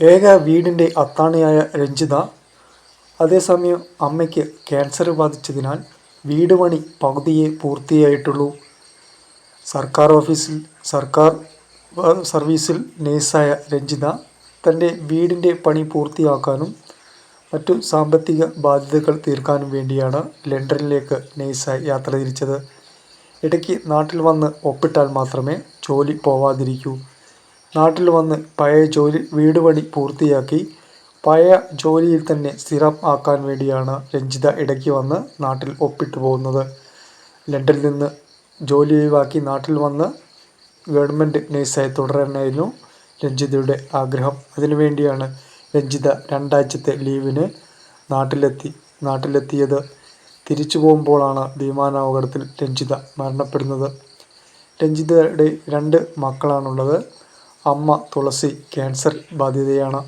ഏക വീടിന്റെ അത്താണിയായ രഞ്ജിത അതേസമയം അമ്മയ്ക്ക് ക്യാൻസർ ബാധിച്ചതിനാൽ വീട് പണി പകുതിയെ പൂർത്തിയായിട്ടുള്ളൂ. സർക്കാർ ഓഫീസിൽ സർക്കാർ സർവീസിൽ നേഴ്സായ രഞ്ജിത തന്റെ വീടിന്റെ പണി പൂർത്തിയാക്കാനും മറ്റു സാമ്പത്തിക ബാധ്യതകൾ തീർക്കാനും വേണ്ടിയാണ് ലണ്ടനിലേക്ക് നേഴ്സായി യാത്ര തിരിച്ചത്. ഇടയ്ക്ക് നാട്ടിൽ വന്ന് ഒപ്പിട്ടാൽ മാത്രമേ ജോലി പോവാതിരിക്കൂ. നാട്ടിൽ വന്ന് പഴയ ജോലി വീട് പണി പൂർത്തിയാക്കി പഴയ ജോലിയിൽ തന്നെ സ്ഥിരം ആക്കാൻ വേണ്ടിയാണ് രഞ്ജിത ഇടയ്ക്ക് വന്ന് നാട്ടിൽ ഒപ്പിട്ട് പോകുന്നത്. ലണ്ടനിൽ നിന്ന് ജോലി ഒഴിവാക്കി നാട്ടിൽ വന്ന് ഗവൺമെന്റ് നേഴ്സായി തുടരാനായിരുന്നു രഞ്ജിതയുടെ ആഗ്രഹം. അതിനുവേണ്ടിയാണ് രഞ്ജിത രണ്ടാഴ്ചത്തെ ലീവിന് നാട്ടിലെത്തി നാട്ടിലെത്തിയത്. തിരിച്ചു പോകുമ്പോഴാണ് വിമാനാപകടത്തിൽ രഞ്ജിത മരണപ്പെടുന്നത്. രഞ്ജിതയുടെ രണ്ട് മക്കളാണുള്ളത്. അമ്മ തുളസി ക്യാൻസർ ബാധിതയാണ്.